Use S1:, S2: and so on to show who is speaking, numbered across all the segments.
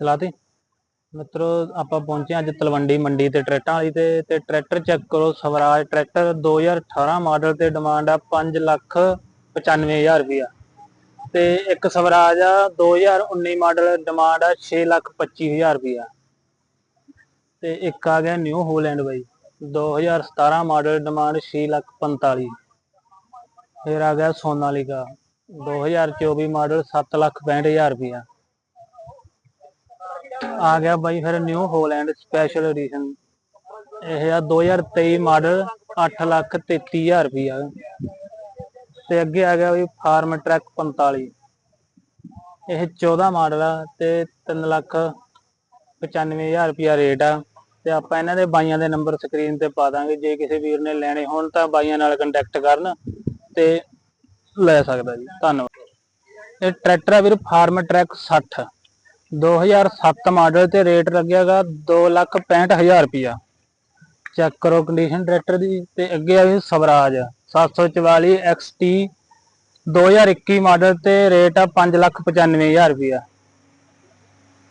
S1: ਚਲਾਤੀ ਮਿੱਤਰੋ, ਆਪਾਂ ਪਹੁੰਚੇ ਅੱਜ ਤਲਵੰਡੀ ਮੰਡੀ ਤੇ ਟਰੈਕਟਰਾਂ ਵਾਲੀ ਤੇ ਤੇ ਟਰੈਕਟਰ ਚੈੱਕ ਕਰੋ, ਸਵਰਾਜ ਟਰੈਕਟਰ 2018 ਮਾਡਲ ਤੇ ਡਿਮਾਂਡ ਆ 5 ਲੱਖ 95000 ਰੁਪਇਆ। ਤੇ ਇੱਕ ਸਵਰਾਜ ਆ 2019 ਮਾਡਲ ਡਿਮਾਂਡ ਆ 6 ਲੱਖ 25000 ਰੁਪਇਆ। ਤੇ ਇੱਕ ਆ ਗਿਆ ਨਿਊ ਹੋਲੈਂਡ ਬਾਈ 2017 ਮਾਡਲ ਡਿਮਾਂਡ 6 ਲੱਖ 45 ਫਿਰ ਆ ਗਿਆ ਸੋਨਾਲੀਕਾ 2024 ਮਾਡਲ 7 ਲੱਖ 65000 ਰੁਪਇਆ। ਆ ਗਿਆ ਬਾਈ ਫਿਰ ਨਿਊ ਹੋਲੈਂਡ ਸਪੈਸ਼ਲ ਐਡੀਸ਼ਨ ਇਹ ਆ 2023 ਮਾਡਲ 8 ਲੱਖ 33000 ਰੁਪਇਆ ਤੇ ਅੱਗੇ ਆ ਗਿਆ ਬਈ ਫਾਰਮ ਟਰੈਕ 45 ਇਹ 14 ਮਾਡਲ ਆ ਤੇ 3 ਲੱਖ 95000 ਰੁਪਇਆ ਰੇਟ ਆ। ਤੇ ਆਪਾਂ ਇਹਨਾਂ ਦੇ ਬਾਈਆਂ ਦੇ ਨੰਬਰ ਸਕਰੀਨ ਤੇ ਪਾ ਦਾਂਗੇ। ਜੇ ਕਿਸੇ ਵੀਰ ਨੇ ਲੈਣੇ ਹੋਣ ਤਾਂ ਬਾਈਆਂ ਨਾਲ ਕੰਟੈਕਟ ਕਰਨ ਤੇ ਲੈ ਸਕਦਾ ਜੀ। ਧੰਨਵਾਦ। ਇਹ ਟਰੈਕਟਰ ਆ ਵੀਰ ਫਾਰਮ ਟਰੈਕ 60 2007 ਮਾਡਲ ਤੇ ਰੇਟ ਲੱਗਿਆਗਾ 265000 ਰੁਪਇਆ। ਚੈੱਕ ਕਰੋ ਕੰਡੀਸ਼ਨ ਟਰੈਕਟਰ ਦੀ ਤੇ ਅੱਗੇ ਆ ਵੀ ਸਵਰਾਜ। 744 XT 2021 ਮਾਡਲ ਤੇ ਰੇਟ ਆ 595000 ਰੁਪਇਆ।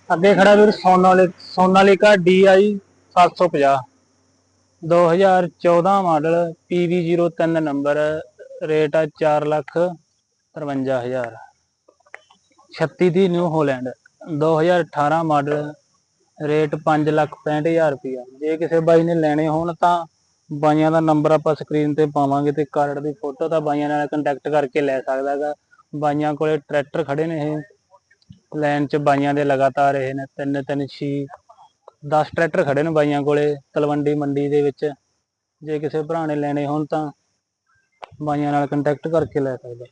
S1: ਅੱਗੇ ਖੜਾ ਵੀਰ Sonali Sonalika DI 750 2014 model PV03 number, rate ਆ 4 ਲੱਖ 53000 36 ਦੀ New Holland. 2018 model rate 5 lakh 65000 ਰੁਪਇਆ ਜੇ ਕਿਸੇ ਬਾਈ ਨੇ ਲੈਣੇ ਹੋਣ ਤਾਂ ਬਾਈਆਂ ਦਾ ਨੰਬਰ ਆਪਾਂ ਸਕਰੀਨ ਤੇ ਪਾਵਾਂਗੇ ਤੇ ਕਾਰਡ ਦੀ ਫੋਟੋ ਤਾਂ ਬਾਈਆਂ ਨਾਲ ਕੰਟੈਕਟ ਕਰਕੇ ਲੈ ਸਕਦਾ ਹੈਗਾ। ਬਾਈਆਂ ਕੋਲੇ ਟਰੈਕਟਰ ਖੜੇ ਨੇ ਇਹ। ਲਾਈਨ 'ਚ ਬਾਈਆਂ ਦੇ ਲਗਾਤਾਰ ਇਹ ਨੇ ਤਿੰਨ ਤਿੰਨ, ਛੇ 10 ਟਰੈਕਟਰ ਖੜੇ ਨੇ ਬਾਈਆਂ ਕੋਲੇ ਤਲਵੰਡੀ ਮੰਡੀ ਦੇ ਵਿੱਚ। ਜੇ ਕਿਸੇ ਭਰਾ ਨੇ ਲੈਣੇ ਹੋਣ ਤਾਂ ਬਾਈਆਂ ਨਾਲ ਕੰਟੈਕਟ ਕਰਕੇ ਲੈ ਸਕਦਾ।